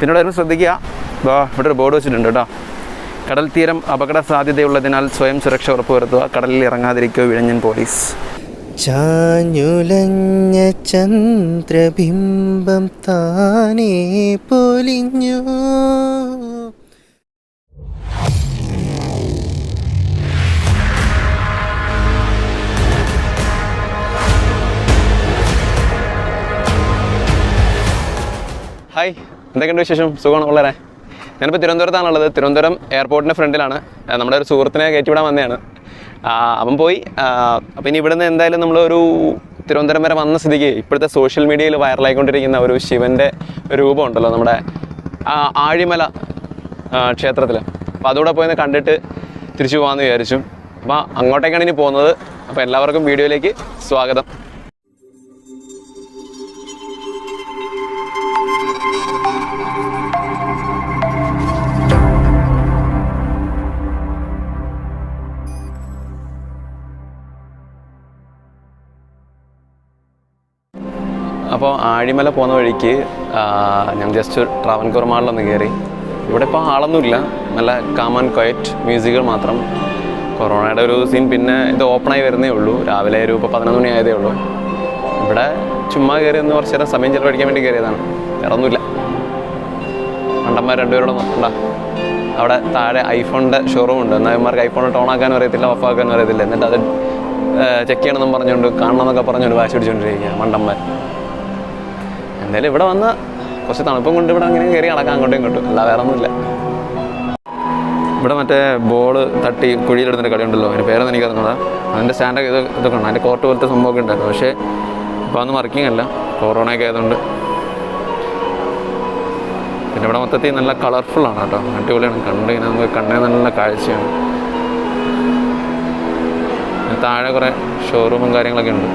പിന്നെ ഇവിടെ ശ്രദ്ധിക്കുക. ദാ ഇവിടെ ഒരു ബോർഡ് വെച്ചിട്ടുണ്ട് കേട്ടോ. കടൽ തീരം അപകട സാധ്യതയുള്ളതിനാൽ സ്വയം സുരക്ഷ ഉറപ്പുവരുത്തുക. കടലിൽ ഇറങ്ങാതിരിക്കുക വിഴഞ്ഞൻ പോലീസ്. ചാഞ്ഞുലഞ്ഞ ചന്ദ്രബിംബം താനേ പൊലിഞ്ഞു. ഹായ്. എന്തൊക്കെയുണ്ട് വിശേഷം? സുഖമാണ് വളരെ ഞാനിപ്പോൾ തിരുവനന്തപുരത്താണുള്ളത്. തിരുവനന്തപുരം എയർപോർട്ടിന്റെ ഫ്രണ്ടിലാണ്. നമ്മുടെ ഒരു സുഹൃത്തിനെ കയറ്റിവിടാൻ വന്നതാണ്. അവൻ പോയി. അപ്പം ഇനി ഇവിടുന്ന് എന്തായാലും നമ്മളൊരു തിരുവനന്തപുരം വരെ വന്ന സ്ഥിതിക്ക് ഇപ്പോഴത്തെ സോഷ്യൽ മീഡിയയിൽ വൈറലായിക്കൊണ്ടിരിക്കുന്ന ഒരു ശിവന്റെ രൂപമുണ്ടല്ലോ നമ്മുടെ ആഴിമല ക്ഷേത്രത്തിൽ അപ്പോൾ അതുകൂടെ പോയി കണ്ടിട്ട് തിരിച്ചു പോകാമെന്ന് വിചാരിച്ചു. അപ്പോൾ അങ്ങോട്ടേക്കാണ് ഇനി പോകുന്നത്. അപ്പോൾ എല്ലാവർക്കും വീഡിയോയിലേക്ക് സ്വാഗതം. അപ്പോൾ ആഴിമല പോകുന്ന വഴിക്ക് ഞാൻ ജസ്റ്റ് ട്രാവൻകൂർ മാളിലൊന്ന് കയറി. ഇവിടെ ഇപ്പോൾ ആളൊന്നുമില്ല. നല്ല കാമൻ ക്വയറ്റ് മ്യൂസിക്കുകൾ മാത്രം. കൊറോണയുടെ ഒരു സീൻ പിന്നെ ഇത് ഓപ്പണായി വരുന്നേ ഉള്ളൂ. രാവിലെ ഒരു ഇപ്പോൾ പതിനൊന്ന് മണി ആയതേ ഉള്ളൂ. ഇവിടെ ചുമ്മാ കയറി ഒന്ന് കുറച്ചേരം സമയം ചിലവഴിക്കാൻ വേണ്ടി കയറിയതാണ്. വേറെ ഒന്നുമില്ല മണ്ടന്മാർ രണ്ടുപേരോട് നോക്കണ്ട അവിടെ താഴെ ഐഫോണിന്റെ ഷോറൂം ഉണ്ട്. എന്നാൽ ഇവന്മാർക്ക് ഐഫോൺ ടോൺ ആക്കാനും അറിയത്തില്ല ഓഫ് ആക്കാനും അറിയത്തില്ല. എന്നിട്ട് അത് ചെക്ക് ചെയ്യണമെന്നും പറഞ്ഞുകൊണ്ട് കാണണമെന്നൊക്കെ പറഞ്ഞുകൊണ്ട് വാശി പിടിച്ചുകൊണ്ടിരിക്കുക മണ്ടന്മാർ. എന്തായാലും ഇവിടെ വന്ന് കുറച്ച് തണുപ്പും കൊണ്ട് ഇവിടെ അങ്ങനെ കയറി നടക്കാം അങ്ങോട്ടും ഇങ്ങോട്ടും. അല്ല വേറെ ഒന്നുമില്ല ഇവിടെ മറ്റേ ബോൾ തട്ടി കുഴിയിലെടുത്തിട്ട് കളി ഉണ്ടല്ലോ അതിന്റെ പേരൊന്നും എനിക്ക് അറിഞ്ഞൂടാ. അതിന്റെ സ്റ്റാൻഡൊക്കെ ഇത് ഇതൊക്കെ ഉണ്ട് അതിന്റെ കോർട്ട് പോലത്തെ സംഭവമൊക്കെ ഉണ്ടായിരുന്നു. പക്ഷേ ഇപ്പോൾ അതൊന്നും വർക്കിംഗ് അല്ല. കൊറോണയൊക്കെ ആയതുകൊണ്ട് പിന്നെ ഇവിടെ മൊത്തത്തിൽ നല്ല കളർഫുൾ ആണ് കേട്ടോ. അടിപൊളിയാണ്. കണ്ട് നമുക്ക് കണ്ണേ നല്ല കാഴ്ചയാണ്. താഴെ കുറേ ഷോറൂമും കാര്യങ്ങളൊക്കെ ഉണ്ട്.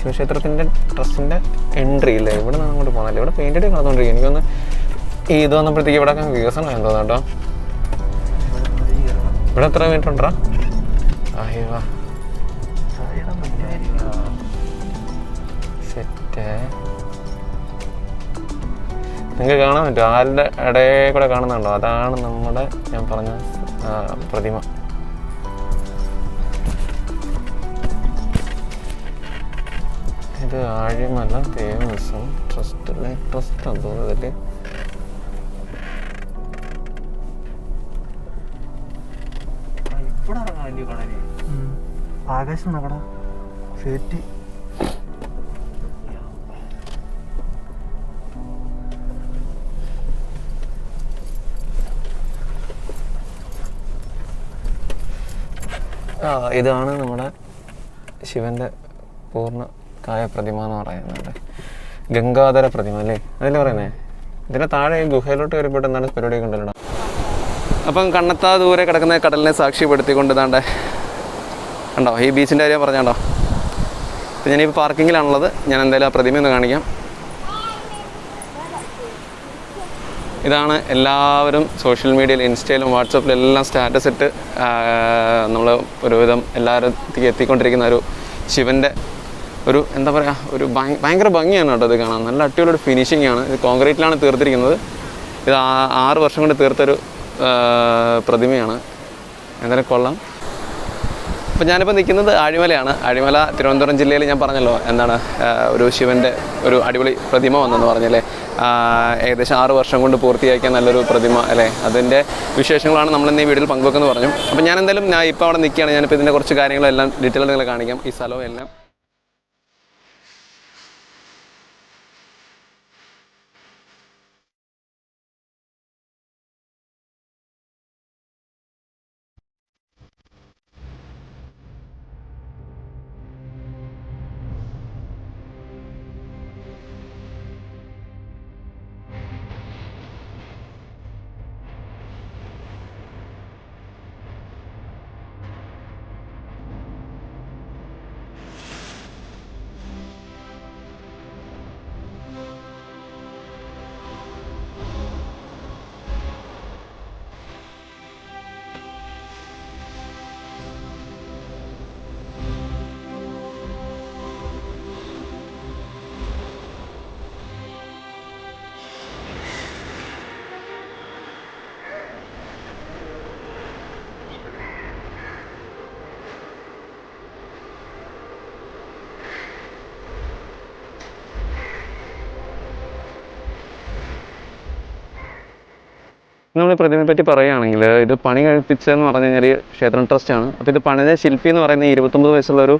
ശിവക്ഷേത്രത്തിന്റെ ട്രസ്റ്റിന്റെ എൻട്രി ഇല്ലേ? ഇവിടെ നിന്ന് അങ്ങോട്ട് പോകുന്നില്ല ഇവിടെ പെയിന്റഡ് നടന്നുകൊണ്ടിരിക്കും എനിക്കൊന്ന് ഇത് വന്നപ്പോഴത്തേക്ക് ഇവിടെ ഒക്കെ വികസനം എന്തോ കേട്ടോ. ഇവിടെ എത്ര മീറ്റർ ഉണ്ടോ അയ്യോ സെറ്റ്. നിങ്ങൾക്ക് കാണാൻ പറ്റുമോ? ആരുടെ ഇടയിൽ കൂടെ കാണുന്നുണ്ടോ? അതാണ് നമ്മുടെ ഞാൻ പറഞ്ഞ പ്രതിമ. ഇത് ആഴമല്ല ദേവസ്വം ട്രസ്റ്റ് അല്ലേ ട്രസ്റ്റ് ആണ് തോന്നുന്നു ഇതിൽ ഇവിടെ കാണാനേ ആകാശം ആ ഇതാണ് നമ്മുടെ ശിവന്റെ പൂർണ കായ പ്രതിമ എന്ന് പറയുന്നത്. ഗംഗാധര പ്രതിമ അല്ലേ? അതല്ലേ പറയുന്നേ? ഇതിന്റെ താഴെ ഈ ഗുഹയിലോട്ട് വരുമ്പോൾ എന്താണ് പരിപാടി കണ്ടല്ലോ അപ്പം കണ്ണത്താ ദൂരെ കിടക്കുന്ന കടലിനെ സാക്ഷ്യപ്പെടുത്തിക്കൊണ്ട് ഇതാണ്ടേ കണ്ടോ? ഈ ബീച്ചിന്റെ കാര്യം പറഞ്ഞാണ്ടോ? അപ്പം ഞാനിപ്പോൾ പാർക്കിങ്ങിലാണുള്ളത്. ഞാൻ എന്തായാലും ആ പ്രതിമ ഒന്ന് കാണിക്കാം. ഇതാണ് എല്ലാവരും സോഷ്യൽ മീഡിയയിൽ ഇൻസ്റ്റയിലും വാട്സപ്പിലും എല്ലാം സ്റ്റാറ്റസ് ഇട്ട് നമ്മൾ ഒരുവിധം എല്ലാവരും എത്തിക്കൊണ്ടിരിക്കുന്ന ഒരു ശിവന്റെ ഒരു എന്താ പറയുക ഒരു ഭയ- ഭയങ്കര ഭംഗിയാണ് കേട്ടോ ഇത് കാണാൻ. നല്ല അടിപൊളി ഒരു ഫിനിഷിംഗ് ആണ്. ഇത് കോൺക്രീറ്റിലാണ് തീർത്തിരിക്കുന്നത്. ഇത് ആറ് വർഷം കൊണ്ട് തീർത്തൊരു പ്രതിമയാണ്. എന്തായാലും കൊള്ളാം. അപ്പോൾ ഞാനിപ്പോൾ നിൽക്കുന്നത് ആഴിമലയാണ്. ആഴിമല തിരുവനന്തപുരം ജില്ലയിൽ ഞാൻ പറഞ്ഞല്ലോ എന്താണ് ഒരു ശിവന്റെ ഒരു അടിപൊളി പ്രതിമ വന്നെന്ന് പറഞ്ഞല്ലേ? ഏകദേശം ആറ് വർഷം കൊണ്ട് പൂർത്തിയാക്കിയ നല്ലൊരു പ്രതിമ അല്ലേ? അതിന്റെ വിശേഷങ്ങളാണ് നമ്മൾ ഇന്ന് ഈ വീഡിയോയിൽ പങ്കുവെക്കുന്നു പറഞ്ഞു. അപ്പോൾ ഞാൻ എന്തായാലും ഞാൻ ഇപ്പോൾ അവിടെ നിൽക്കുകയാണ്. ഞാനിപ്പോൾ ഇതിന്റെ കുറച്ച് കാര്യങ്ങളെല്ലാം ഡീറ്റെയിൽ നിങ്ങളെ കാണിക്കാം. ഈ സ്ഥലവും എല്ലാം. നമ്മൾ പ്രതിമയെ പറ്റി പറയുകയാണെങ്കിൽ ഇത് പണി കഴിപ്പിച്ചതെന്ന് പറഞ്ഞു കഴിഞ്ഞാൽ ക്ഷേത്രം ട്രസ്റ്റാണ് അപ്പോൾ ഇത് പണിത ശില്പി എന്ന് പറയുന്ന ഇരുപത്തൊമ്പത് വയസ്സുള്ള ഒരു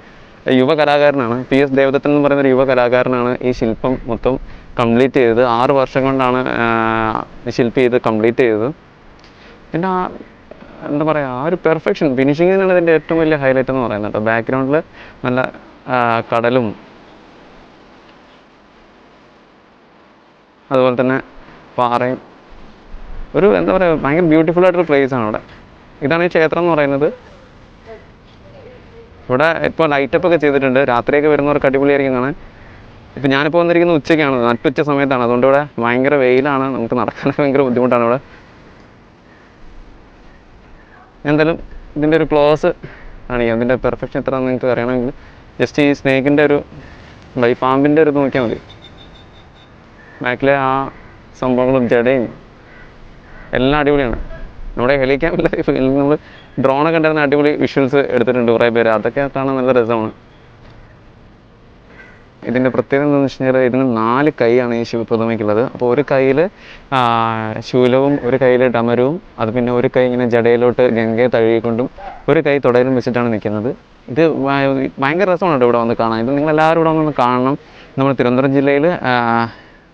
യുവ കലാകാരനാണ്. പി എസ് ദേവദത്തൻ എന്ന് പറയുന്ന ഒരു യുവ കലാകാരനാണ് ഈ ശില്പം മൊത്തം കംപ്ലീറ്റ് ചെയ്തത്. ആറ് വർഷം കൊണ്ടാണ് ശില്പി ഇത് കംപ്ലീറ്റ് ചെയ്തത്. പിന്നെ ആ എന്താ പറയുക ആ ഒരു പെർഫെക്ഷൻ ഫിനിഷിംഗ് തന്നെയാണ് ഇതിന്റെ ഏറ്റവും വലിയ ഹൈലൈറ്റ് എന്ന് പറയുന്നത് കേട്ടോ. ബാക്ക്ഗ്രൗണ്ടിൽ നല്ല കടലും അതുപോലെ തന്നെ പാറയും ഒരു എന്താ പറയുക ഭയങ്കര ബ്യൂട്ടിഫുൾ ആയിട്ടൊരു പ്ലേസ് ആണ് അവിടെ. ഇതാണ് ഈ ക്ഷേത്രം എന്ന് പറയുന്നത്. ഇവിടെ ഇപ്പോൾ ലൈറ്റപ്പ് ഒക്കെ ചെയ്തിട്ടുണ്ട്. രാത്രിയൊക്കെ വരുന്നവർക്ക് അടിപൊളിയായിരിക്കും കാണാൻ. ഇപ്പം ഞാനിപ്പോൾ വന്നിരിക്കുന്നത് ഉച്ചയ്ക്കാണ്. നട്ടുച്ച സമയത്താണ്. അതുകൊണ്ട് ഇവിടെ ഭയങ്കര വെയിലാണ്. നമുക്ക് നടക്കാനൊക്കെ ഭയങ്കര ബുദ്ധിമുട്ടാണ് ഇവിടെ. എന്തായാലും ഇതിന്റെ ഒരു ക്ലോസ് ആണ് ഇതിന്റെ പെർഫെക്ഷൻ എത്ര നിങ്ങൾക്ക് അറിയണമെങ്കിൽ ജസ്റ്റ് ഈ സ്നേക്കിന്റെ ഒരു ഈ പാമ്പിന്റെ ഒരു നോക്കിയാൽ മതി. ബാക്കിലെ ആ സംഭവങ്ങളും ജടയും എല്ലാം അടിപൊളിയാണ്. നമ്മുടെ ഹെലിക്യാമിൽ നമ്മൾ ഡ്രോണൊക്കെ ഉണ്ടായിരുന്ന അടിപൊളി വിഷ്വൽസ് എടുത്തിട്ടുണ്ട് കുറേ പേര്. അതൊക്കെ കാണാൻ നല്ല രസമാണ്. ഇതിന്റെ പ്രത്യേകത എന്താണെന്ന് വെച്ച് കഴിഞ്ഞാൽ ഇതിന് നാല് കൈയാണ് ഈ ശിവപ്രതിമയ്ക്കുള്ളത് അപ്പോൾ ഒരു കയ്യിൽ ശൂലവും ഒരു കയ്യിൽ ഡമരവും അത് പിന്നെ ഒരു കൈ ഇങ്ങനെ ജടയിലോട്ട് ഗംഗയെ തഴുകിക്കൊണ്ടും ഒരു കൈ തുടയിലും വെച്ചിട്ടാണ് നിൽക്കുന്നത്. ഇത് ഭയ- ഭയങ്കര രസമാണ് കേട്ടോ ഇവിടെ വന്ന് കാണാൻ. ഇത് നിങ്ങൾ എല്ലാവരും ഇവിടെ വന്ന് കാണണം. നമ്മുടെ തിരുവനന്തപുരം ജില്ലയിൽ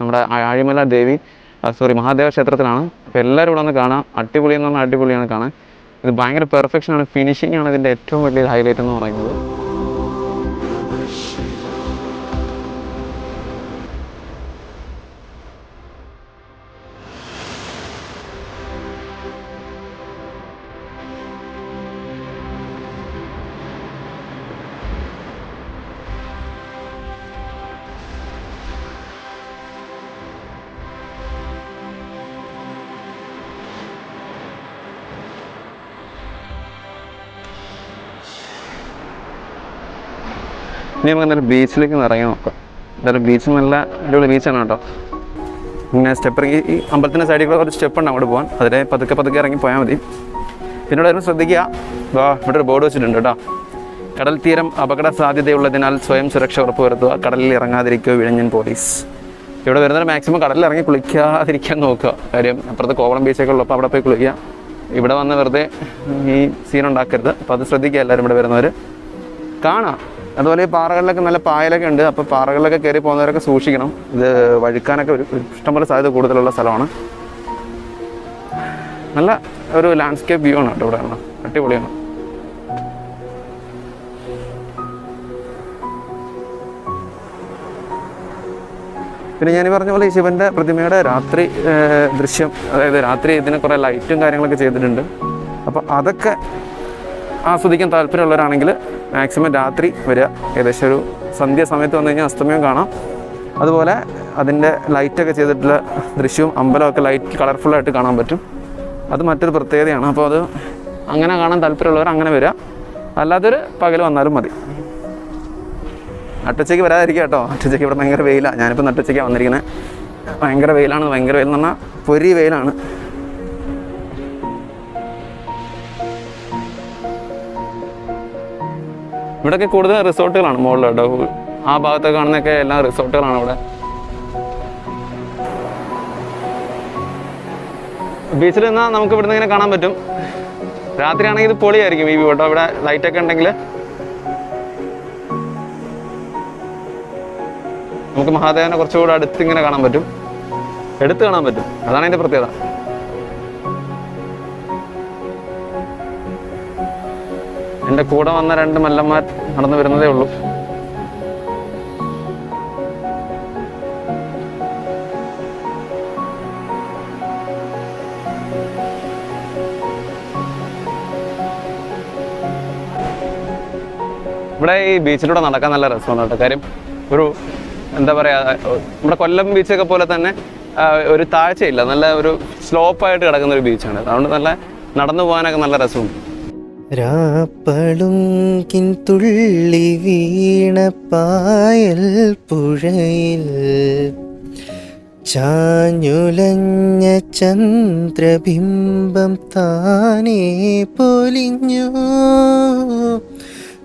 നമ്മുടെ ആഴിമല ദേവി സോറി മഹാദേവ ക്ഷേത്രത്തിലാണ്. അപ്പോൾ എല്ലാവരും ഇവിടെ ഒന്ന് കാണാം. അടിപൊളി എന്ന് പറഞ്ഞാൽ അടിപൊളിയാണ് കാണാൻ. ഇത് ഭയങ്കര പെർഫെക്ഷൻ ആണ്. ഫിനിഷിംഗ് ആണ് ഇതിന്റെ ഏറ്റവും വലിയ ഹൈലൈറ്റ് എന്ന് പറയുന്നത്. ഇനി നമുക്ക് എന്തായാലും ബീച്ചിലേക്ക് ഒന്ന് ഇറങ്ങി നോക്കാം. എന്തായാലും ബീച്ച് നല്ല അടിപൊളി ബീച്ചാണ് കേട്ടോ. ഇങ്ങനെ സ്റ്റെപ്പ് ഇറങ്ങി ഈ അമ്പലത്തിന്റെ സൈഡിൽ കൂടെ ഒരു സ്റ്റെപ്പ് ഉണ്ട് അങ്ങോട്ട് പോകാൻ അതിലെ പതുക്കെ പതുക്കെ ഇറങ്ങി പോയാൽ മതി. പിന്നെ ഇവിടെ ശ്രദ്ധിക്കുക വാ ഇവിടെ ഒരു ബോർഡ് വെച്ചിട്ടുണ്ട് കേട്ടോ. കടൽ തീരം അപകട സാധ്യതയുള്ളതിനാൽ സ്വയം സുരക്ഷ ഉറപ്പ് വരുത്തുക കടലിൽ ഇറങ്ങാതിരിക്കുക വിഴിഞ്ഞൻ പോലീസ് ഇവിടെ വരുന്നവർ മാക്സിമം കടലിൽ ഇറങ്ങി കുളിക്കാതിരിക്കാൻ നോക്കുക. കാര്യം അപ്പുറത്ത് കോവളം ബീച്ചൊക്കെ ഉള്ളപ്പോൾ അവിടെ പോയി കുളിക്കുക. ഇവിടെ വന്ന് വെറുതെ ഈ സീൻ ഉണ്ടാക്കരുത്. അപ്പോൾ അത് ശ്രദ്ധിക്കുക എല്ലാവരും ഇവിടെ വരുന്നവർ കാണാം. അതുപോലെ ഈ പാറകളിലൊക്കെ നല്ല പായലൊക്കെ ഉണ്ട്. അപ്പോൾ പാറകളിലൊക്കെ കയറി പോകുന്നവരൊക്കെ സൂക്ഷിക്കണം. ഇത് വഴുക്കാനൊക്കെ ഒരു ഇഷ്ടംപോലെ സാധ്യത കൂടുതലുള്ള സ്ഥലമാണ്. നല്ല ഒരു ലാൻഡ്സ്കേപ്പ് വ്യൂ ആണ് കേട്ടോ ഇവിടെ. അടിപൊളിയാണ്. പിന്നെ ഞാൻ പറഞ്ഞ പോലെ ഈ ശിവന്റെ പ്രതിമയുടെ രാത്രി ദൃശ്യം അതായത് രാത്രി ഇതിന് കുറേ ലൈറ്റും കാര്യങ്ങളൊക്കെ ചെയ്തിട്ടുണ്ട്. അപ്പോൾ അതൊക്കെ ആസ്വദിക്കാൻ താല്പര്യമുള്ളവരാണെങ്കിൽ മാക്സിമം രാത്രി വരിക. ഏകദേശം ഒരു സന്ധ്യ സമയത്ത് വന്നു കഴിഞ്ഞാൽ അസ്തമയം കാണാം. അതുപോലെ അതിന്റെ ലൈറ്റൊക്കെ ചെയ്തിട്ടുള്ള ദൃശ്യവും അമ്പലമൊക്കെ ലൈറ്റ് കളർഫുള്ളായിട്ട് കാണാൻ പറ്റും. അത് മറ്റൊരു പ്രത്യേകതയാണ്. അപ്പോൾ അത് അങ്ങനെ കാണാൻ താല്പര്യമുള്ളവർ അങ്ങനെ വരിക. അല്ലാതൊരു പകൽ വന്നാലും മതി. നട്ടുച്ചയ്ക്ക് വരാതിരിക്കുക കേട്ടോ. നട്ടുച്ചയ്ക്ക് ഇവിടെ ഭയങ്കര വെയിലാണ് ഞാനിപ്പോൾ നട്ടുച്ചയ്ക്കാണ് വന്നിരിക്കുന്നത് ഭയങ്കര വെയിലാണ്. ഭയങ്കര വെയിൽ എന്ന് പറഞ്ഞാൽ പൊരി വെയിലാണ്. ഇവിടെയൊക്കെ കൂടുതൽ റിസോർട്ടുകളാണ് മുകളിൽ കേട്ടോ ആ ഭാഗത്തൊക്കെ കാണുന്നൊക്കെ എല്ലാം റിസോർട്ടുകളാണ് ഇവിടെ. ബീച്ചിൽ നിന്നാൽ നമുക്ക് ഇവിടുന്ന് ഇങ്ങനെ കാണാൻ പറ്റും. രാത്രിയാണെങ്കിൽ ഇത് പൊളിയായിരിക്കും ഈ വ്യൂ കേട്ടോ. ഇവിടെ ലൈറ്റൊക്കെ ഉണ്ടെങ്കിൽ. നമുക്ക് മഹാദേവനെ കുറച്ചുകൂടെ അടുത്ത് ഇങ്ങനെ കാണാൻ പറ്റും. എടുത്ത് കാണാൻ പറ്റും. അതാണ് അതിന്റെ പ്രത്യേകത. എന്റെ കൂടെ വന്ന രണ്ട് മല്ലന്മാർ നടന്നു വരുന്നതേ ഉള്ളൂ. ഇവിടെ ഈ ബീച്ചിലൂടെ നടക്കാൻ നല്ല രസമാണ് കേട്ടോ. കാര്യം ഒരു എന്താ പറയുക നമ്മുടെ കൊല്ലം ബീച്ചൊക്കെ പോലെ തന്നെ ഒരു താഴ്ചയില്ല. നല്ല ഒരു സ്ലോപ്പായിട്ട് കിടക്കുന്ന ഒരു ബീച്ചാണ്. അതുകൊണ്ട് നല്ല നടന്നു പോകാനൊക്കെ നല്ല രസമുണ്ട്. രാപ്പളുങ്കിൻ തുള്ളി വീണ പായൽ പുഴയിൽ. ചാഞ്ഞുലഞ്ഞ ചന്ദ്രബിംബം താനേ പൊലിഞ്ഞു.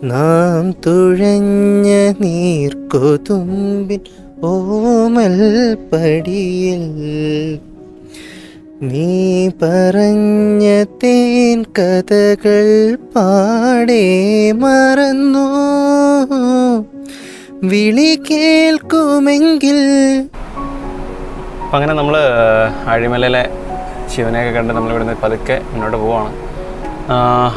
നാം തുഴഞ്ഞ നീർക്കൊതുമ്പിൻ ഓമൽ പടിയിൽ. നീ പറഞ്ഞ തേൻ കഥകൾ പാടേ മറന്നു. വിളി കേൾക്കുമെങ്കിൽ. അങ്ങനെ നമ്മൾ അഴിമലയിലെ ശിവനെയൊക്കെ കണ്ട് നമ്മൾ ഇവിടുന്ന് പതുക്കെ മുന്നോട്ട് പോവാണ്.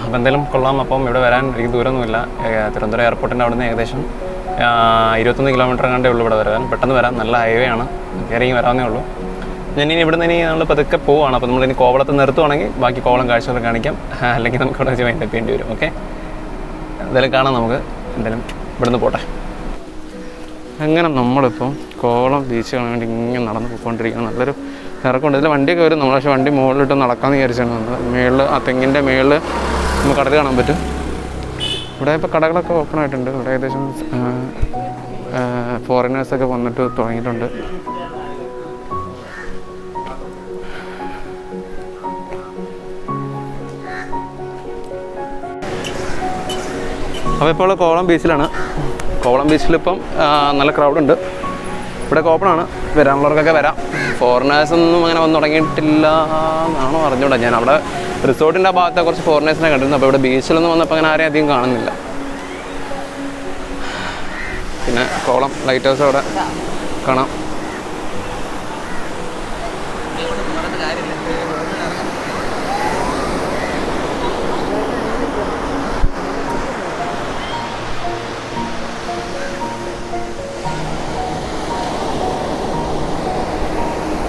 അപ്പം എന്തായാലും കൊള്ളാം. അപ്പം ഇവിടെ വരാൻ എനിക്ക് ദൂരമൊന്നുമില്ല. തിരുവനന്തപുരം എയർപോർട്ടിന്റെ അവിടുന്ന് ഏകദേശം ഇരുപത്തൊന്ന് കിലോമീറ്റർ കണ്ടേ ഉള്ളൂ ഇവിടെ വരാൻ. പെട്ടെന്ന് വരാം. നല്ല ഹൈവേ ആണ്. കയറി വരാവുന്നേ ഉള്ളൂ. ഞാൻ ഇനി നിന്ന് നമ്മൾ പതുക്കെ പോവാണ്. അപ്പോൾ നമ്മളിനി കോവളത്ത് നിർത്തുവാണെങ്കിൽ ബാക്കി കോവളം കാഴ്ചകൾ കാണിക്കാം. അല്ലെങ്കിൽ നമുക്ക് അവിടെ വെച്ച് വൈൻഡപ്പ് ചെയ്യേണ്ടി വരും. ഓക്കെ എന്തായാലും കാണാം നമുക്ക്. എന്തായാലും ഇവിടുന്ന് പോട്ടെ. അങ്ങനെ നമ്മളിപ്പം കോവളം ബീച്ച് കാണാൻ വേണ്ടി ഇങ്ങനെ നടന്ന് പോയിക്കൊണ്ടിരിക്കുകയാണ് നല്ലൊരു ഇറക്കമുണ്ട് ഇതിൽ വണ്ടിയൊക്കെ വരും. നമ്മൾ പക്ഷേ വണ്ടി മുകളിലിട്ട് നടക്കാമെന്ന് വിചാരിച്ചാണ് വന്നത്. മേളിൽ ആ തെങ്ങിന്റെ മേളിൽ നമുക്ക് കടൽ കാണാൻ പറ്റും. ഇവിടെ ഇപ്പോൾ കടകളൊക്കെ ഓപ്പൺ ആയിട്ടുണ്ട്. ഇവിടെ ഏകദേശം ഫോറിനേഴ്സൊക്കെ വന്നിട്ട് തുടങ്ങിയിട്ടുണ്ട്. അപ്പോൾ ഇപ്പോൾ കോവളം ബീച്ചിലാണ്. കോവളം ബീച്ചിലിപ്പം നല്ല ക്രൗഡുണ്ട് ഇവിടെ ഓപ്പണാണ് വരാനുള്ളവർക്കൊക്കെ വരാം. ഫോറിനേഴ്സൊന്നും അങ്ങനെ വന്ന് തുടങ്ങിയിട്ടില്ല എന്നാണോ അറിഞ്ഞൂടാ ഞാൻ അവിടെ റിസോർട്ടിന്റെ ഭാഗത്തെ കുറച്ച് ഫോറിനേഴ്സിനെ കണ്ടിരുന്നു. അപ്പോൾ ഇവിടെ ബീച്ചിലൊന്നും വന്നപ്പോൾ അങ്ങനെ ആരെയും അധികം കാണുന്നില്ല. പിന്നെ കോളം ലൈറ്റ് ഹൗസ് അവിടെ കാണാം.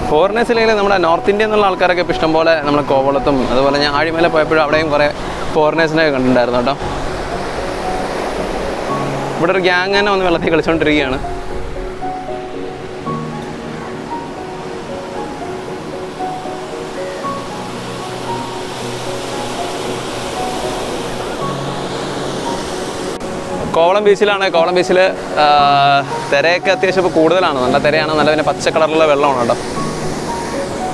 ഫോറിനേഴ്സ് ഇല്ലെങ്കിൽ നമ്മുടെ നോർത്ത് ഇന്ത്യ എന്നുള്ള ആൾക്കാരൊക്കെ ഇപ്പോൾ ഇഷ്ടംപോലെ നമ്മൾ കോവളത്തും അതുപോലെ ഞാൻ ആഴിമല പോയപ്പോഴും അവിടെയും കുറേ ഫോറിനേഴ്സിനെ കണ്ടിട്ടുണ്ടായിരുന്നു കേട്ടോ. ഇവിടെ ഒരു ഗ്യാങ് തന്നെ വന്ന് വെള്ളത്തിൽ കളിച്ചുകൊണ്ടിരിക്കുകയാണ് കോവളം ബീച്ചിലാണ് കോവളം ബീച്ചിൽ തിരയൊക്കെ അത്യാവശ്യം ഇപ്പോൾ കൂടുതലാണ്. നല്ല തിരയാണ്. നല്ല പിന്നെ പച്ച കളറിലുള്ള വെള്ളമാണ് കേട്ടോ.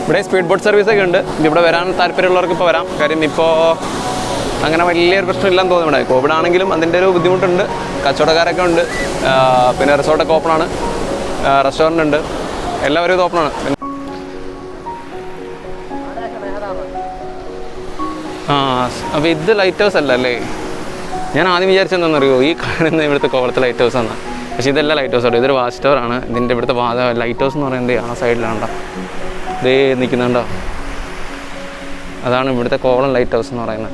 ഇവിടെ സ്പീഡ് ബോട്ട് സർവീസ് ഒക്കെ ഉണ്ട്. ഇവിടെ വരാൻ താല്പര്യമുള്ളവർക്ക് ഇപ്പോൾ വരാം. കാര്യം ഇപ്പോൾ അങ്ങനെ വലിയൊരു പ്രശ്നമില്ലെന്ന് തോന്നുന്നു ഇവിടെ. കോവിഡ് ആണെങ്കിലും അതിന്റെ ഒരു ബുദ്ധിമുട്ടുണ്ട്. കച്ചവടക്കാരൊക്കെ ഉണ്ട്. പിന്നെ റിസോർട്ടൊക്കെ ഓപ്പണാണ് റെസ്റ്റോറന്റ് ഉണ്ട്. എല്ലാവരും ഇത് ഓപ്പണാണ് ആ അപ്പോൾ ഇത് ലൈറ്റ് ഹൗസ് അല്ല അല്ലേ? ഞാൻ ആദ്യം വിചാരിച്ചെന്താണെന്നറിയോ ഈ കാണുന്ന ഇവിടുത്തെ കോവളത്തെ ലൈറ്റ് ഹൗസ് ആണ്. പക്ഷേ ഇതെല്ലാം ലൈറ്റ് ഹൗസ് ആണ്. ഇതൊരു വാച്ച് ടവർ ആണ്. ഇതിന്റെ ഇവിടുത്തെ വാദ ലൈറ്റ് ഹൗസ് എന്ന് പറയുന്നത് ആ സൈഡിലാണ്ടോ ഇതേ നിൽക്കുന്നുണ്ടോ അതാണ് ഇവിടുത്തെ കോവളം ലൈറ്റ് ഹൗസ് എന്ന് പറയുന്നത്.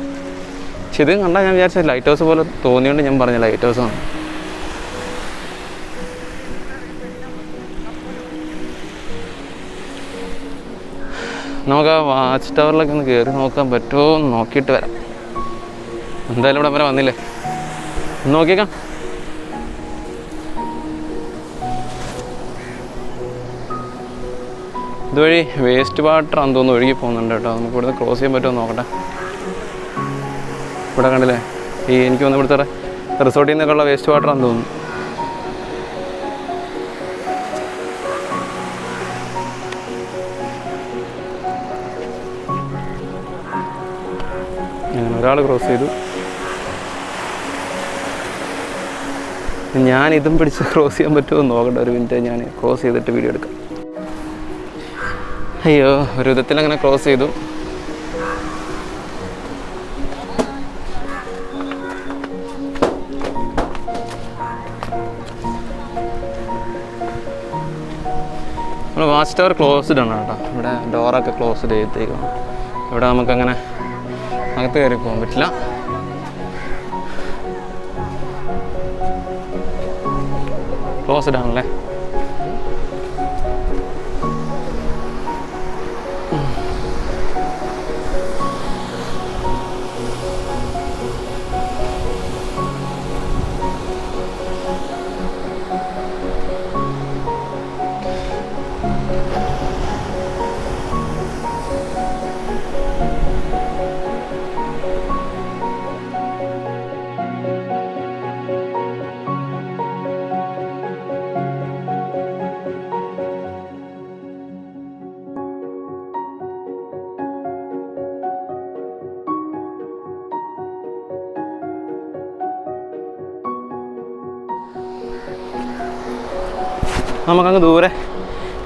പക്ഷെ ഇത് കണ്ടാൽ ഞാൻ വിചാരിച്ച ലൈറ്റ് ഹൗസ് പോലെ തോന്നിയോണ്ട് ഞാൻ പറഞ്ഞ ലൈറ്റ് ഹൗസ് ആണ്. നമുക്ക് ആ വാച്ച് ടവറിലൊക്കെ ഒന്ന് കയറി നോക്കാൻ പറ്റുമോ നോക്കിയിട്ട് വരാം. എന്തായാലും ഇവിടെ വരെ വന്നില്ലേ? ഒന്ന് നോക്കിയേക്കാം. ഇതുവഴി വേസ്റ്റ് വാട്ടർ തോന്നുന്നു ഒഴുകി പോകുന്നുണ്ട് കേട്ടോ. നമുക്ക് ഇവിടുന്ന് ക്രോസ് ചെയ്യാൻ പറ്റുമോ നോക്കട്ടെ. ഇവിടെ കണ്ടില്ലേ? ഈ എനിക്ക് വന്ന് ഇവിടുത്തെ റിസോർട്ടിൽ നിന്നൊക്കെയുള്ള വേസ്റ്റ് വാട്ടർ ആണെന്ന് തോന്നുന്നു ഒരാൾ ക്രോസ് ചെയ്തു. ഞാൻ ഇതും പിടിച്ച് ക്രോസ് ചെയ്യാൻ പറ്റുമോ നോക്കട്ടെ. ഒരു മിനിറ്റ് ഞാൻ ക്രോസ് ചെയ്തിട്ട് വീഡിയോ എടുക്കാം. അയ്യോ ഒരു വിധത്തിൽ അങ്ങനെ ക്രോസ് ചെയ്തു. നമ്മൾ വാച്ച് ടവർ ക്ലോസ്ഡ് ആണ് കേട്ടോ. ഇവിടെ ഡോറൊക്കെ ക്ലോസ്ഡ് ചെയ്തേക്കും ഇവിടെ നമുക്കങ്ങനെ അകത്ത് കയറി പോകാൻ പറ്റില്ല. ക്ലോസ്ഡ് ആണല്ലേ? നമുക്കങ്ങ് ദൂരെ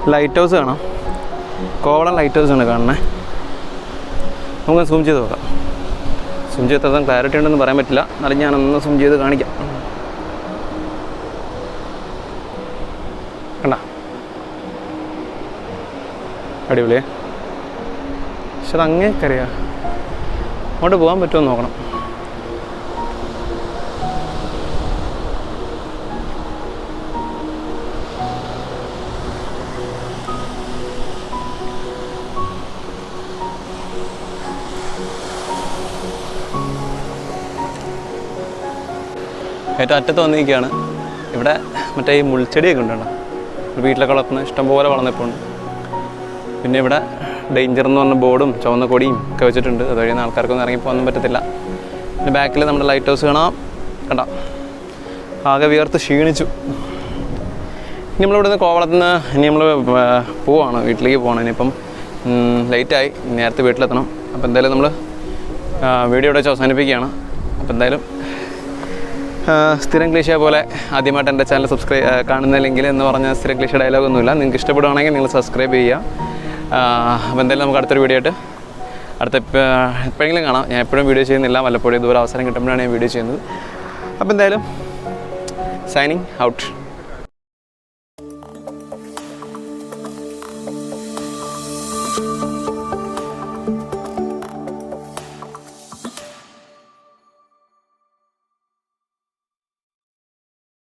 ലൈറ്റ് ഹൗസ് കാണാം. കോവളം ലൈറ്റ് ഹൗസ് ആണ് കാണുന്നത് നമുക്ക് സൂം ചെയ്ത് നോക്കാം. സൂം ചെയ്ത് അത്ര ക്ലാരിറ്റി ഉണ്ടെന്ന് പറയാൻ പറ്റില്ല. എന്നാലും ഒന്ന് സൂം ചെയ്ത് കാണിക്കാം. കണ്ട? അടിപൊളിയേ. പക്ഷെ അത് അങ്ങേക്കറിയാം അങ്ങോട്ട് പോകാൻ പറ്റുമോ നോക്കണം. ഏറ്റവും അറ്റത്ത് വന്നിരിക്കുകയാണ്. ഇവിടെ മറ്റേ ഈ മുൾച്ചെടിയൊക്കെ ഉണ്ടല്ലോ വീട്ടിലൊക്കെ വളർത്തുന്ന ഇഷ്ടംപോലെ വളർന്നിപ്പോണ്ട് പിന്നെ ഇവിടെ ഡേഞ്ചർ എന്ന് പറഞ്ഞ ബോർഡും ചുവന്ന കൊടിയും ഒക്കെ വെച്ചിട്ടുണ്ട്. അതുവഴി ആൾക്കാർക്കൊന്നും ഇറങ്ങി പോകാനൊന്നും പറ്റത്തില്ല. പിന്നെ ബാക്കിൽ നമ്മുടെ ലൈറ്റ് ഹൗസ് കാണാം. കണ്ട? ആകെ വിയർത്ത് ക്ഷീണിച്ചു. ഇനി നമ്മളിവിടെ നിന്ന് കോവളത്ത് നിന്ന് ഇനി നമ്മൾ പോവാണ്. വീട്ടിലേക്ക് പോകണം ഇനിയിപ്പം ലേറ്റായി നേരത്തെ വീട്ടിലെത്തണം. അപ്പോൾ എന്തായാലും നമ്മൾ വീഡിയോ ഇവിടെ വെച്ച് അവസാനിപ്പിക്കുകയാണ്. അപ്പോൾ എന്തായാലും സ്ഥിരം ക്ലീശ പോലെ ആദ്യമായിട്ട് എന്റെ ചാനൽ സബ്സ്ക്രൈബ് കാണുന്നില്ലെങ്കിൽ എന്ന് പറഞ്ഞ സ്ഥിരം ക്ലീശ ഡയലോഗൊന്നുമില്ല നിങ്ങൾക്ക് ഇഷ്ടപ്പെടുവാണെങ്കിൽ നിങ്ങൾ സബ്സ്ക്രൈബ് ചെയ്യുക. അപ്പോൾ എന്തായാലും നമുക്ക് അടുത്തൊരു വീഡിയോ ആയിട്ട് അടുത്ത എപ്പോഴെങ്കിലും കാണാം. ഞാൻ എപ്പോഴും വീഡിയോ ചെയ്യുന്നില്ല. വല്ലപ്പോഴും ഇതുപോലെ അവസരം കിട്ടുമ്പോഴാണ് ഞാൻ വീഡിയോ ചെയ്യുന്നത്. അപ്പോൾ എന്തായാലും സൈനിങ് ഔട്ട്